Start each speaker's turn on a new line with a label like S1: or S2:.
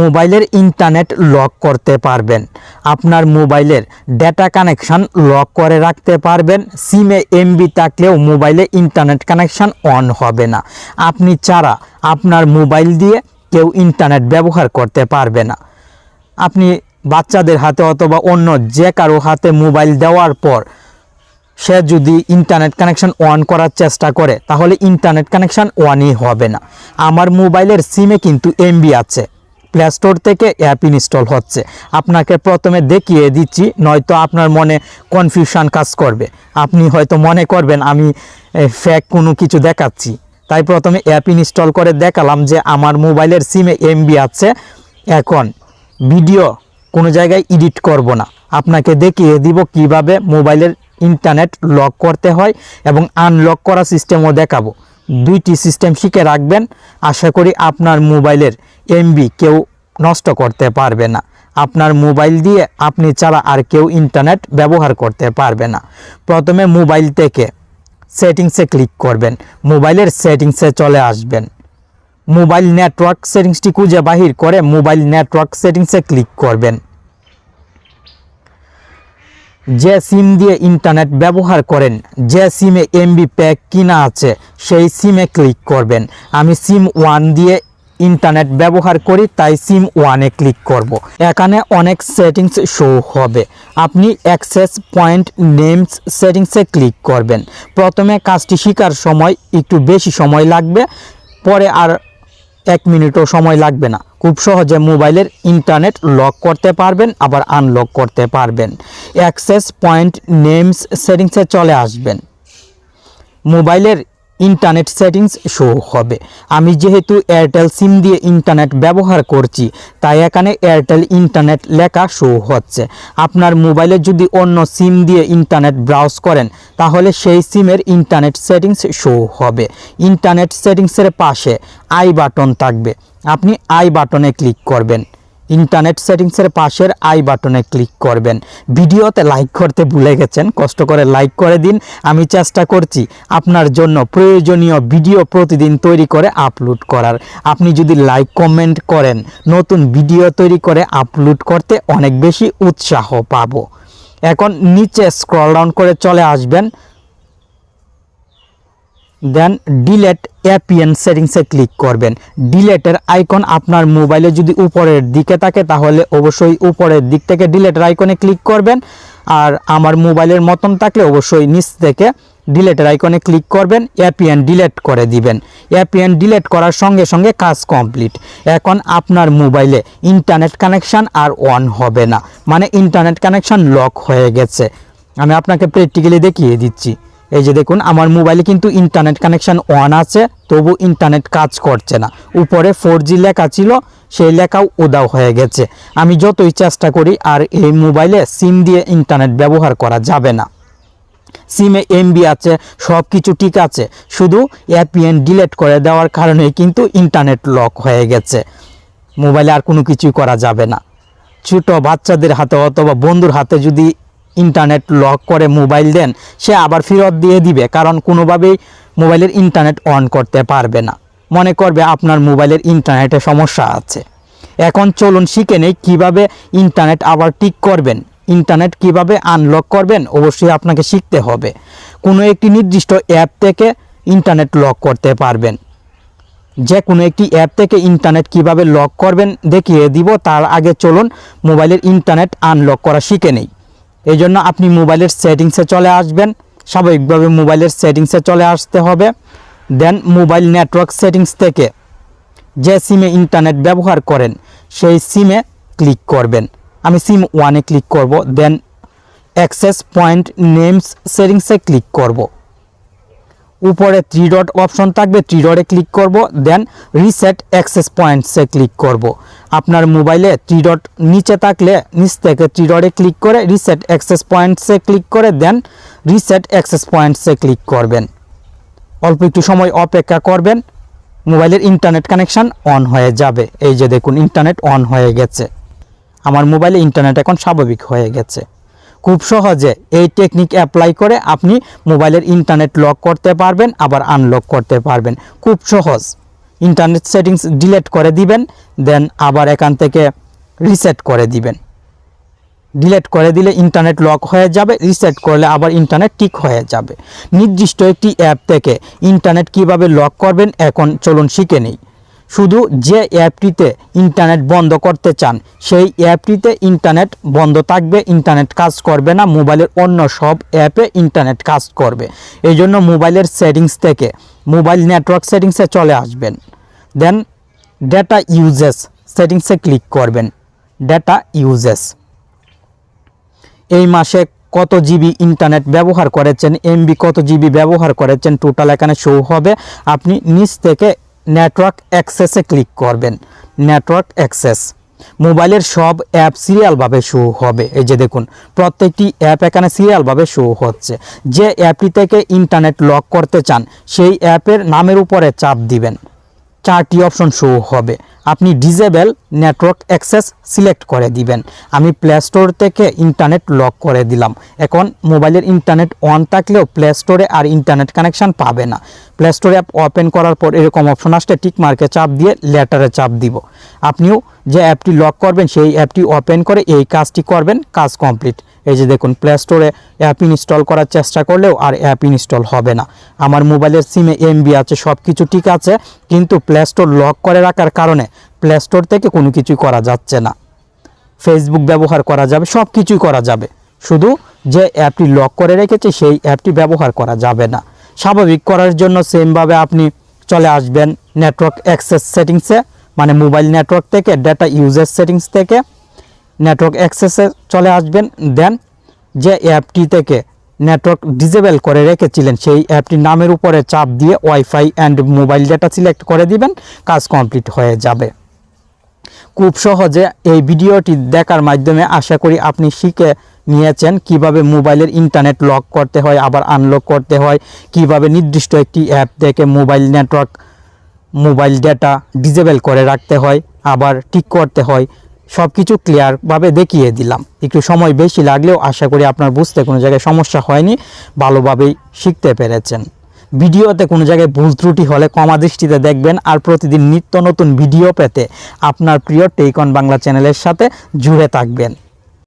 S1: মোবাইলের internet lock করতে পারবেন। আপনার মোবাইলের ডেটা কানেকশন লক করে রাখতে পারবেন। সিমে এমবি থাকলেও মোবাইলে ইন্টারনেট কানেকশন অন হবে না। আপনি ছাড়া আপনার মোবাইল দিয়ে কেউ ইন্টারনেট ব্যবহার করতে পারবে না। আপনি বাচ্চাদের হাতে অথবা অন্য যে কারও হাতে মোবাইল দেওয়ার পর সে যদি ইন্টারনেট কানেকশন অন করার চেষ্টা করে, তাহলে ইন্টারনেট কানেকশন অনই হবে না। আমার মোবাইলের সিমে কিন্তু এমবি আছে। প্লে স্টোর থেকে অ্যাপ ইনস্টল হচ্ছে। আপনাকে প্রথমে দেখিয়ে দিচ্ছি, নয়তো আপনার মনে কনফিউশন কাজ করবে। আপনি হয়তো মনে করবেন, আমি ফ্যাক কোনো কিছু দেখাচ্ছি। তাই প্রথমে অ্যাপ ইনস্টল করে দেখালাম যে আমার মোবাইলের সিমে এমবি আছে। এখন ভিডিও কোনো জায়গায় এডিট করব না। আপনাকে দেখিয়ে দিব কীভাবে মোবাইলের ইন্টারনেট লক করতে হয় এবং আনলক করা সিস্টেমও দেখাবো। দুইটি সিস্টেম শিখে রাখবেন। আশা করি আপনার মোবাইলের এমবি কেউ নষ্ট করতে পারবে না। আপনার মোবাইল দিয়ে আপনি ছাড়া আর কেউ ইন্টারনেট ব্যবহার করতে পারবে না। প্রথমে মোবাইল থেকে সেটিংসে ক্লিক করবেন। মোবাইলের সেটিংসে চলে আসবেন। মোবাইল নেটওয়ার্ক সেটিংসটি খুঁজে বাহির করে মোবাইল নেটওয়ার্ক সেটিংসে ক্লিক করবেন। যে সিম দিয়ে ইন্টারনেট ব্যবহার করেন, যে সিমে এমবি প্যাক কিনা আছে, সেই সিমে ক্লিক করবেন। আমি সিম ওয়ান দিয়ে ইন্টারনেট ব্যবহার করি, তাই সিম ওয়ানে ক্লিক করব। এখানে অনেক সেটিংস শো হবে। আপনি অ্যাক্সেস পয়েন্ট নেমস সেটিংসে ক্লিক করবেন। প্রথমে কাজটি শেখার সময় একটু বেশি সময় লাগবে, পরে আর এক মিনিটও সময় লাগবে না। খুব সহজে মোবাইলের ইন্টারনেট লক করতে পারবেন, আবার আনলক করতে পারবেন। অ্যাক্সেস পয়েন্ট নেমস সেটিংসে চলে আসবেন। মোবাইলের ইন্টারনেট সেটিংস শো হবে। আমি যেহেতু এয়ারটেল সিম দিয়ে ইন্টারনেট ব্যবহার করছি, তাই এখানে এয়ারটেল ইন্টারনেট লেখা শো হচ্ছে। আপনার মোবাইলে যদি অন্য সিম দিয়ে ইন্টারনেট ব্রাউজ করেন, তাহলে সেই সিমের ইন্টারনেট সেটিংস শো হবে। ইন্টারনেট সেটিংসের পাশে আই বাটন থাকবে। আপনি আই বাটনে ক্লিক করবেন। ইন্টারনেট সেটিংসের পাশের আই বাটনে ক্লিক করবেন। ভিডিওতে লাইক করতে ভুলে গেছেন, কষ্ট করে লাইক করে দিন। আমি চেষ্টা করছি আপনার জন্য প্রয়োজনীয় ভিডিও প্রতিদিন তৈরি করে আপলোড করার। আপনি যদি লাইক কমেন্ট করেন, নতুন ভিডিও তৈরি করে আপলোড করতে অনেক বেশি উৎসাহ পাবো। এখন নিচে স্ক্রল ডাউন করে চলে আসবেন। দেন ডিলেট অ্যাপিএন সেটিংসে ক্লিক করবেন। ডিলেটের আইকন আপনার মোবাইলে যদি উপরের দিকে থাকে, তাহলে অবশ্যই উপরের দিক থেকে ডিলেটের আইকনে ক্লিক করবেন। আর আমার মোবাইলের মতন থাকলে অবশ্যই নিচ থেকে ডিলেটের আইকনে ক্লিক করবেন। অ্যাপিএন ডিলেট করে দিবেন। অ্যাপিএন ডিলেট করার সঙ্গে সঙ্গে কাজ কমপ্লিট এখন আপনার মোবাইলে ইন্টারনেট কানেকশান আর অন হবে না। মানে ইন্টারনেট কানেকশান লক হয়ে গেছে। আমি আপনাকে প্র্যাকটিক্যালি দেখিয়ে দিচ্ছি। এই যে দেখুন, আমার মোবাইলে কিন্তু ইন্টারনেট কানেকশন অন আছে, তবু ইন্টারনেট কাজ করছে না। উপরে ফোর জি লেখা ছিল, সেই লেখাও উদাও হয়ে গেছে। আমি যতই চেষ্টা করি, আর এই মোবাইলে সিম দিয়ে ইন্টারনেট ব্যবহার করা যাবে না। সিমে এমবি আছে সব কিছু ঠিক আছে, শুধু অ্যাপিএন ডিলেট করে দেওয়ার কারণে কিন্তু ইন্টারনেট লক হয়ে গেছে। মোবাইলে আর কোনো কিছুই করা যাবে না। ছোট বাচ্চাদের হাতে অথবা বন্ধুর হাতে যদি ইন্টারনেট লক করে মোবাইল দেন, সে আবার ফেরত দিয়ে দিবে, কারণ কোনোভাবেই মোবাইলের ইন্টারনেট অন করতে পারবে না। মনে করবে আপনার মোবাইলের ইন্টারনেটে সমস্যা আছে। এখন চলুন শিখে নেই কীভাবে ইন্টারনেট আবার ঠিক করবেন। ইন্টারনেট কীভাবে আনলক করবেন, অবশ্যই আপনাকে শিখতে হবে। কোনো একটি নির্দিষ্ট অ্যাপ থেকে ইন্টারনেট লক করতে পারবেন। যে কোনো একটি অ্যাপ থেকে ইন্টারনেট কীভাবে লক করবেন দেখিয়ে দিব, তার আগে চলুন মোবাইলের ইন্টারনেট আনলক করা শিখে নেই। এই জন্য আপনি মোবাইলের সেটিংসে চলে আসবেন। স্বাভাবিকভাবে মোবাইলের সেটিংসে চলে আসতে হবে। দেন মোবাইল নেটওয়ার্ক সেটিংস থেকে যে সিমে ইন্টারনেট ব্যবহার করেন, সেই সিমে ক্লিক করবেন। আমি সিম ওয়ানে ক্লিক করব, দেন অ্যাক্সেস পয়েন্ট নেমস সেটিংসে ক্লিক করব। উপরে থ্রি ডট অপশন থাকবে থ্রি ডটে ক্লিক করব দেন রিসেট অ্যাক্সেস পয়েন্টসে ক্লিক করব। আপনার মোবাইলে থ্রি ডট নিচে থাকলে, নিচ থেকে থ্রি ডটে ক্লিক করে রিসেট অ্যাক্সেস পয়েন্টসে ক্লিক করে দেন রিসেট অ্যাক্সেস পয়েন্টসে ক্লিক করবেন। অল্প একটু সময় অপেক্ষা করবেন, মোবাইলের ইন্টারনেট কানেকশান অন হয়ে যাবে। এই যে দেখুন ইন্টারনেট অন হয়ে গেছে। আমার মোবাইলে ইন্টারনেট এখন স্বাভাবিক হয়ে গেছে। খুব সহজে এই টেকনিক অ্যাপ্লাই করে আপনি মোবাইলের ইন্টারনেট লক করতে পারবেন, আবার আনলক করতে পারবেন। খুব সহজ। ইন্টারনেট সেটিংস ডিলেট করে দিবেন দেন আবার এখান থেকে রিসেট করে দিবেন। ডিলেট করে দিলে ইন্টারনেট লক হয়ে যাবে রিসেট করলে আবার ইন্টারনেট ঠিক হয়ে যাবে। নির্দিষ্ট একটি অ্যাপ থেকে ইন্টারনেট কীভাবে লক করবেন, এখন চলুন শিখে নেই। শুধু যে অ্যাপটিতে ইন্টারনেট বন্ধ করতে চান, সেই অ্যাপটিতে ইন্টারনেট বন্ধ থাকবে, ইন্টারনেট কাজ করবে না, মোবাইলের অন্য সব অ্যাপে ইন্টারনেট কাজ করবে। এই জন্য মোবাইলের সেটিংস থেকে মোবাইল নেটওয়ার্ক সেটিংসে চলে আসবেন। দেন ডেটা ইউজেস সেটিংসে ক্লিক করবেন ডেটা ইউজেস এই মাসে কত জিবি ইন্টারনেট ব্যবহার করেছেন, এমবি কত জিবি ব্যবহার করেছেন টোটাল এখানে শো হবে। আপনি নিচ থেকে নেটওয়ার্ক অ্যাক্সেসে ক্লিক করবেন। নেটওয়ার্ক অ্যাক্সেস মোবাইলের সব অ্যাপ সিরিয়ালভাবে শো হবে। এই যে দেখুন, প্রত্যেকটি অ্যাপ এখানে সিরিয়ালভাবে শো হচ্ছে। যে অ্যাপটি থেকে ইন্টারনেট লক করতে চান, সেই অ্যাপের নামের উপরে চাপ দিবেন। চারটি অপশন শো হবে। আপনি ডিজেবল নেটওয়ার্ক অ্যাক্সেস সিলেক্ট করে দিবেন। আমি প্লে স্টোর থেকে ইন্টারনেট লক করে দিলাম। এখন মোবাইলের ইন্টারনেট অন থাকলেও প্লে স্টোরে আর ইন্টারনেট কানেকশান পাবে না। প্লে স্টোরে অ্যাপ ওপেন করার পর এরকম অপশন আসলে টিক মার্কে চাপ দিয়ে লেটারে চাপ দিব। আপনিও যে অ্যাপটি লক করবেন, সেই অ্যাপটি ওপেন করে এই কাজটি করবেন, কাজ কমপ্লিট এই যে দেখুন প্লে স্টোরে অ্যাপ ইনস্টল করার চেষ্টা করলেও আর অ্যাপ ইনস্টল হবে না। আমার মোবাইলের সিমে এমবি আছে সব কিছু ঠিক আছে, কিন্তু প্লে স্টোর লক করে রাখার কারণে প্লে স্টোর থেকে কোনো কিছুই করা যাচ্ছে না। ফেসবুক ব্যবহার করা যাবে সব কিছুই করা যাবে। শুধু যে অ্যাপটি লক করে রেখেছে, সেই অ্যাপটি ব্যবহার করা যাবে না। স্বাভাবিক করার জন্য সেমভাবে আপনি চলে আসবেন নেটওয়ার্ক অ্যাক্সেস সেটিংসে মানে মোবাইল নেটওয়ার্ক থেকে ডেটা ইউজেস সেটিংস থেকে। নেটওয়ার্ক অ্যাক্সেসে চলে আসবেন দেন যে অ্যাপটি থেকে নেটওয়ার্ক ডিজেবল করে রেখেছিলেন। সেই অ্যাপটির নামের উপরে চাপ দিয়ে wifi and mobile data select করে দিবেন, কাজ কমপ্লিট হয়ে যাবে। খুব সহজে এই ভিডিওটি দেখার মাধ্যমে আশা করি আপনি শিখে নিয়েছেন কীভাবে মোবাইলের ইন্টারনেট লক করতে হয়, আবার আনলক করতে হয়, কীভাবে নির্দিষ্ট একটি অ্যাপ থেকে mobile network, mobile data disable করে রাখতে হয়, আবার ঠিক করতে হয়। সব কিছু ক্লিয়ারভাবে দেখিয়ে দিলাম। একটু সময় বেশি লাগলেও আশা করি আপনার বুঝতে কোনো জায়গায় সমস্যা হয়নি, ভালোভাবেই শিখতে পেরেছেন। ভিডিওতে কোনো জায়গায় ভুল ত্রুটি হলে কমা দৃষ্টিতে দেখবেন আর প্রতিদিন নিত্য নতুন ভিডিও পেতে আপনার প্রিয় টেইকন বাংলা চ্যানেলের সাথে জুড়ে থাকবেন।